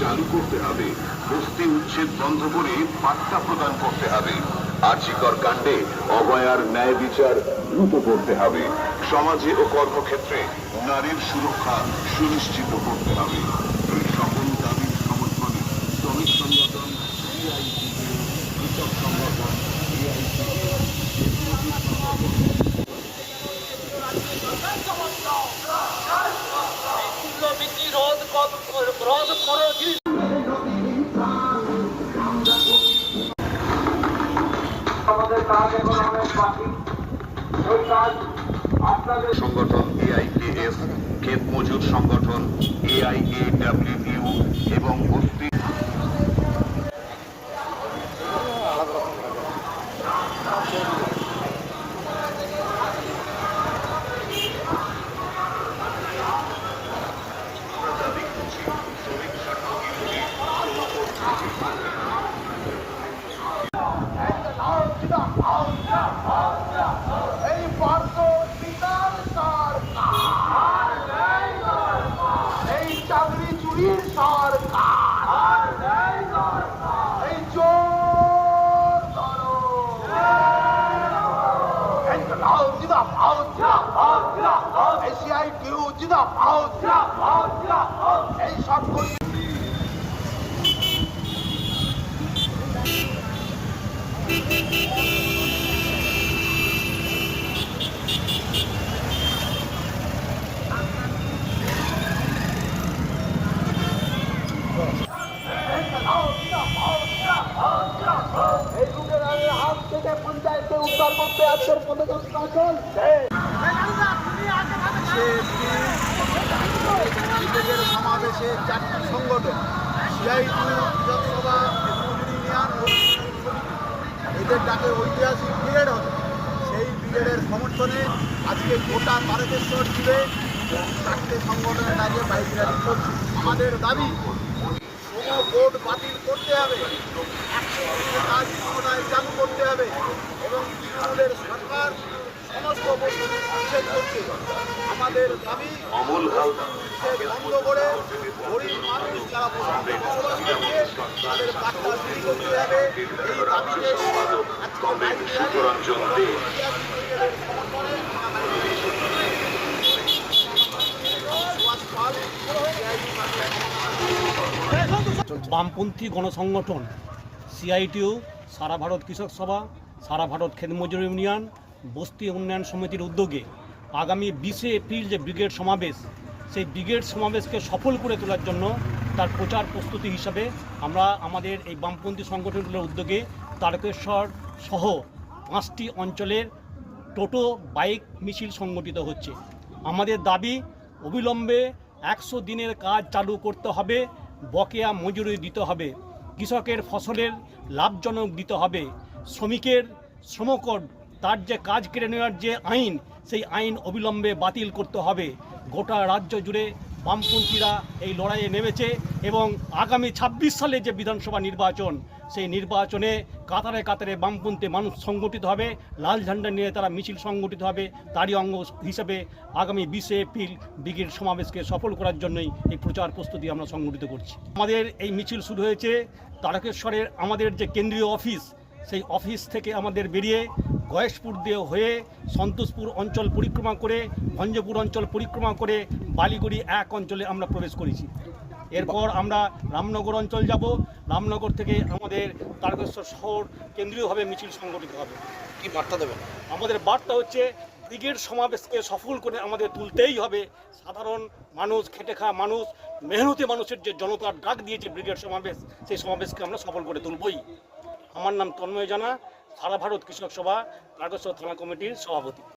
চালু করতে হবে বস্তি উচ্ছেদ বন্ধ করে পাট্টা প্রদান করতে হবে আর্চিকর কাণ্ডে অভয়ার ন্যায় বিচার দ্রুত করতে হবে সমাজে ও কর্মক্ষেত্রে নারীর সুরক্ষা সুনিশ্চিত করতে হবে মূল্য বৃদ্ধি রোধ সংগঠন এআইকেএস ক্ষেত মজুর সংগঠন এআইএডব্লিউ এবং বস্তি এই পার্থ পিতার সরকার এই চুরির সরকার এই। এই লাল জিদা ভাও জিদা ভাও জিদা ভাও। এই সব সমাবেশে চারটি সংগঠন এদের ডাকে ঐতিহাসিক ব্রিগেড হবে সেই ব্রিগেডের সমর্থনে আজকে গোটা তারকেশ্বর জুড়ে চারটে সংগঠনের ডাকে বাইক র্যালি করছে আমাদের দাবি, কোনো ভোট বাতিল করতে হবে। কাজ পুনরায় চালু করতে হবে এবং তৃণমূলের সরকার সমস্ত বস্তু নিষেধ করছে। আমাদের দাবি অমূল বন্ধ করে গরিব মানুষ যারা তাদের বার্তা বিলি করতে হবে। এই দাবিতে সুতরঞ্জন দে বামপন্থী গণসংগঠন সিআইটিউ সারা ভারত কৃষক সভা সারা ভারত মজুর ইউনিয়ন বস্তি উন্নয়ন সমিতির উদ্যোগে আগামী বিশে এপ্রিল যে ব্রিগেড সমাবেশ, সেই ব্রিগেড সমাবেশকে সফল করে তোলার জন্য তার প্রচার প্রস্তুতি হিসাবে আমরা আমাদের এই বামপন্থী সংগঠনগুলোর উদ্যোগে তারকেশ্বর সহ পাঁচটি অঞ্চলের টোটো বাইক মিছিল সংগঠিত হচ্ছে। আমাদের দাবি, অবিলম্বে একশো দিনের কাজ চালু করতে হবে, বকেয়া মজুরি দিতে হবে, কৃষকের ফসলের লাভজনক দিতে হবে, শ্রমিকের শ্রমকর তার যে কাজ কেড়ে নেওয়ার যে আইন, সেই আইন অবিলম্বে বাতিল করতে হবে। গোটা রাজ্য জুড়ে বামপন্থীরা এই লড়াইয়ে নেমেছে এবং আগামী ছাব্বিশ সালে যে বিধানসভা নির্বাচন, সেই নির্বাচনে কাতারে কাতারে বামপন্থী মানুষ সংগঠিত হবে, লাল ঝান্ডা নিয়ে তারা মিছিল সংগঠিত হবে। তারই অঙ্গ হিসেবে আগামী বিশে এপ্রিল ব্রিগেড সমাবেশকে সফল করার জন্যই এই প্রচার প্রস্তুতি আমরা সংগঠিত করছি। আমাদের এই মিছিল শুরু হয়েছে তারকেশ্বরের আমাদের যে কেন্দ্রীয় অফিস সেই অফিস থেকে আমাদের বেরিয়ে গয়েশপুর দিয়ে হয়ে সন্তোষপুর অঞ্চল পরিক্রমা করে ভঞ্জপুর অঞ্চল পরিক্রমা করে বালিগুড়ি এক অঞ্চলে আমরা প্রবেশ করেছি। এরপর আমরা রামনগর অঞ্চল যাব। রামনগর থেকে আমাদের তারকেশ্বর শহর কেন্দ্রীয়ভাবে মিছিল সংগঠিত হবে। কি বার্তা দেবেন? আমাদের বার্তা হচ্ছে ব্রিগেড সমাবেশকে সফল করে আমাদের তুলতেই হবে। সাধারণ মানুষ খেটে খাওয়া মানুষ মেহনতি মানুষের যে জনতার ডাক দিয়েছে ব্রিগেড সমাবেশ সেই সমাবেশকে আমরা সফল করে তুলবই। আমার নাম তন্ময় জানা সারা ভারত কৃষক সভা নাগেশ্বর থানা কমিটির সভাপতি।